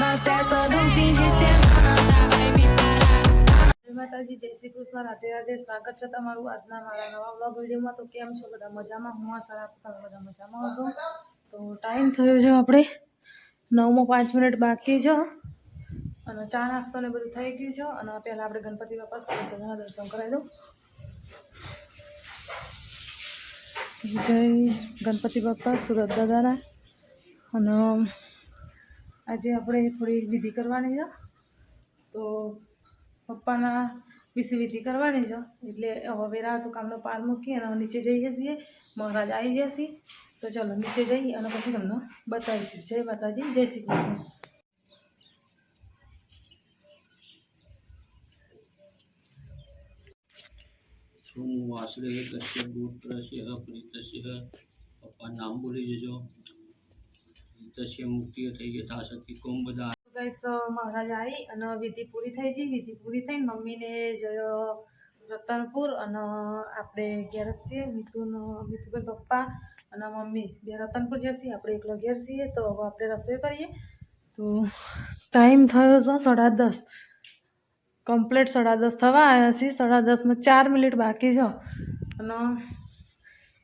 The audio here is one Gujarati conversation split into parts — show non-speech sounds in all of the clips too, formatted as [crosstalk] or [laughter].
Nós festa do fim de semana, vai me parar. માતાજી જય શ્રી કૃષ્ણ. રાધે રાધે સ્વાગત છે તમારું આજના મારા નવા વ્લોગ વિડીયોમાં. તો કેમ છો બધા મજામાં? હું આ સારા તમે બધા મજામાં હશો. તો ટાઈમ થયો છે આપણે નવમાં પાંચ મિનિટ બાકી છે. અને ચા નાસ્તો ને બધું થઈ ગયું છે. અને પહેલાં આપણે ગણપતિ બાપા બધાના દર્શન કરાવી દઉં. જય ગણપતિ બાપા સુરત દાદાના. અને આજે આપણે થોડી વિધિ કરવાની છે. તો પપ્પાના વિશે વિધિ કરવાની છે. એટલે હવે રાતું કામનો પાર મૂકી અને હવે નીચે જઈએ. છીએ મહારાજ આવી ગયા છીએ તો ચલો નીચે જઈ અને પછી તમને બતાવીશું. જય માતાજી, જય શ્રી કૃષ્ણ. સોમવાસરે કશ્ય ગોત્રસ્ય પ્રીતસ્ય પપ્પા નામ બોલી જજો. ગાઈસ, મહારાજ આવી અને વિધિ પૂરી થઈ ગઈ. વિધિ પૂરી થઈ, મમ્મીને જયો રતનપુર અને આપણે ઘેર જ છીએ, મિથુન મિથુભાઈ પપ્પા અને મમ્મી. બે રતનપુર જઈએ આપણે એકલો ઘેર છીએ, તો હવે આપણે રસોઈ કરીએ. તો ટાઈમ થયો છે સાડા દસ. કમ્પ્લીટ સાડા દસ થવા આવ્યા છીએ. સાડા દસમાં ચાર મિનિટ બાકી છે. અને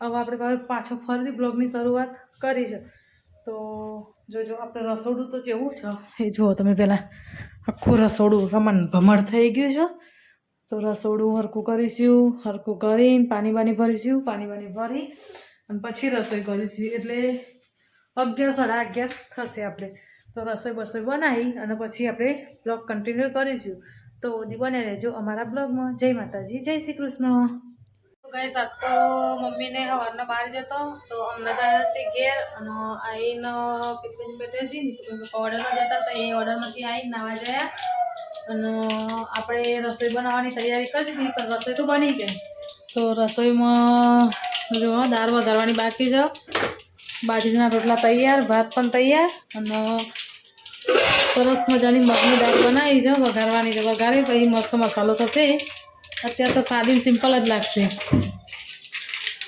હવે આપણે પાછો ફરીથી બ્લોગની શરૂઆત કરી છે. તો જોજો આપણે રસોડું તો જેવું છે. એ જુઓ તમે પહેલાં આખું રસોડું રમણ ભમણ થઈ ગયું છે. તો રસોડું હરખું કરીશું, હરખું કરીને પાણી બાની ભરીશું, પાણી બાની ભરી અને પછી રસોઈ કરીશું. એટલે અગિયાર સાડા અગિયાર થશે આપણે. તો રસોઈ બસોઈ બનાવી અને પછી આપણે બ્લોગ કન્ટિન્યુ કરીશું. તો દી બને રહેજો અમારા બ્લોગમાં. જય માતાજી, જય શ્રી કૃષ્ણ. તો ગાઈસ આજ તો મમ્મીને સવારના બહાર જતો, તો અમને આવ્યા છે ઘેર અને આવીને પિકનિક બેઠે છે ઓર્ડરમાં જતા, તો એ ઓર્ડરમાંથી આવીને નાવા ગયા. અને આપણે રસોઈ બનાવવાની તૈયારી કરી દીધી, પણ રસોઈ તો બની ગઈ. તો રસોઈમાં જો દાળ વઘારવાની બાકી છે. બાજરીના રોટલા તૈયાર, ભાત પણ તૈયાર, અને સરસ મજાની મગની દાળ બનાવી છે, વઘારવાની છે. વઘારી પછી મસ્ત મસાલો થશે. અત્યારે તો સાદી સિમ્પલ જ લાગશે.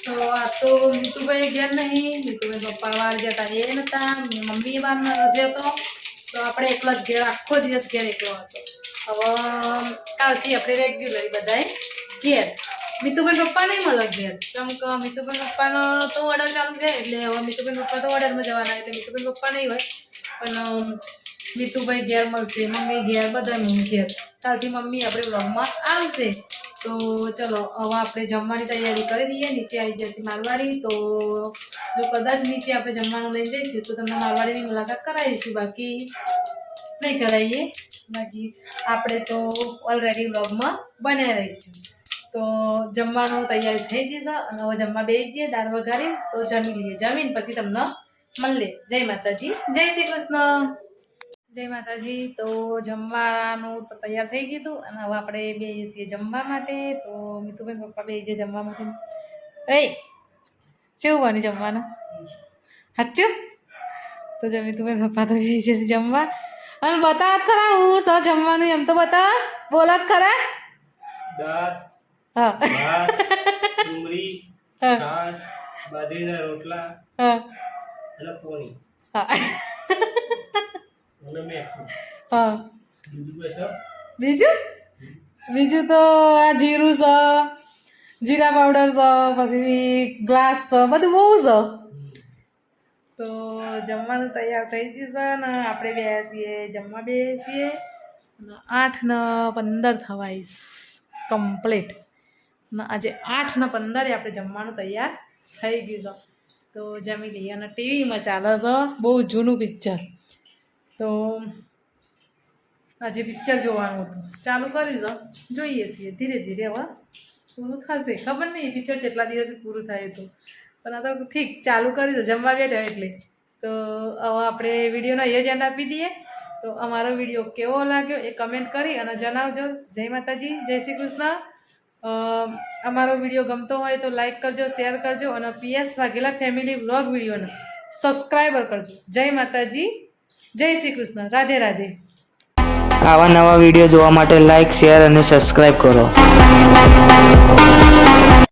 તો આ તો મીતુભાઈ ઘેર નહીં. મીતુભાઈ પપ્પા વાર ગયા હતા એ નતા. મમ્મી વાર નથી હતો તો. આપણે એકલો જ ઘેર, આખો દિવસ ઘેર એકલો હતો. હવે કાલથી આપણે રેગ્યુલર બધાએ ઘેર. મીતુભાઈ પપ્પા નહીં મળે ઘેર. કેમ કે મીતુભાઈ પપ્પાનો તો ઓર્ડર ચાલુ છે, એટલે હવે મીતુભાઈ પપ્પા તો ઓર્ડરમાં જવાના એટલે મીતુભાઈ પપ્પા નહીં હોય. પણ મીતુભાઈ ઘેર મળશે, મમ્મી ઘેર બધા ઘેર. કાલથી મમ્મી આપણે બ્લોગમાં આવશે. તો ચલો, હવે આપણે જમવાની તૈયારી કરી દઈએ નીચે આવી જશે મારવાડી તો જો કદાચ નીચે આપણે જમવાનું લઈ જઈશું, તો તમને મારવાડીની મુલાકાત કરાવીશું. બાકી નહીં કરાવીએ. બાકી આપણે તો ઓલરેડી બ્લોગમાં બનાવી રહીશું. તો જમવાનું તૈયારી થઈ જશે અને હવે જમવા બેસી જઈએ દાળ વઘારી તો જમી લઈએ. જમીન પછી તમને મળીએ. જય માતાજી. જય શ્રી કૃષ્ણ. જય માતાજી. તો જમવાનું તો તૈયાર થઈ ગયું હતું અને હવે આપણે બે છીએ જમવા માટે. તો મિતુભાઈ પપ્પા બે જે જમવા માટે એ કેવું બની જમવાનું? સાચું? તો જો મિતુભાઈ પપ્પા તો બે છે જમવા. અને બતાવ ખરા હું તો જમવાનું એમ તો બતાવ. બોલત ખરા? હા. [laughs] બાજરીના રોટલા હા. અને પોણી હા. અને [laughs] મેઠું હા. બીજું? બીજું તો આ જીરું છે જીરા પાવડર છે પછી ગ્લાસ છે બધું બહુ છે તો જમવાનું તૈયાર થઈ જશે ને આપણે બે છીએ, જમવા બેસીએ અને આઠ ને પંદર થવાઈશ કમ્પ્લીટ આજે આઠ ને પંદરે આપણે જમવાનું તૈયાર થઈ ગયું છે. તો જમી લઈએ અને ટીવીમાં ચાલે છે બહુ જૂનું પિક્ચર તો આજે પિક્ચર જોવાનું હતું. ચાલુ કરી દો. જોઈએ છીએ. ધીરે ધીરે હવે પૂરું થશે. ખબર નહીં પિક્ચર કેટલા દિવસ પૂરું થાય હતું. પણ આ તો ઠીક, ચાલુ કરી દો. જમવા બેઠા એટલે. તો હવે આપણે વિડીયોનો એ જ એન્ડ આપી દઈએ. તો અમારો વીડિયો કેવો લાગ્યો એ કમેન્ટ કરી અને જણાવજો. જય માતાજી. જય શ્રી કૃષ્ણ. અમારો વીડિયો ગમતો હોય તો લાઈક કરજો શેર કરજો અને પીએસ વાઘેલા ફેમિલી વ્લોગ વિડીયોને સબસ્ક્રાઈબર કરજો. જય માતાજી. જય શ્રી કૃષ્ણ. રાધે રાધે. આવા નવા વીડિયો જોવા માટે લાઇક શેર અને સબસ્ક્રાઈબ કરો.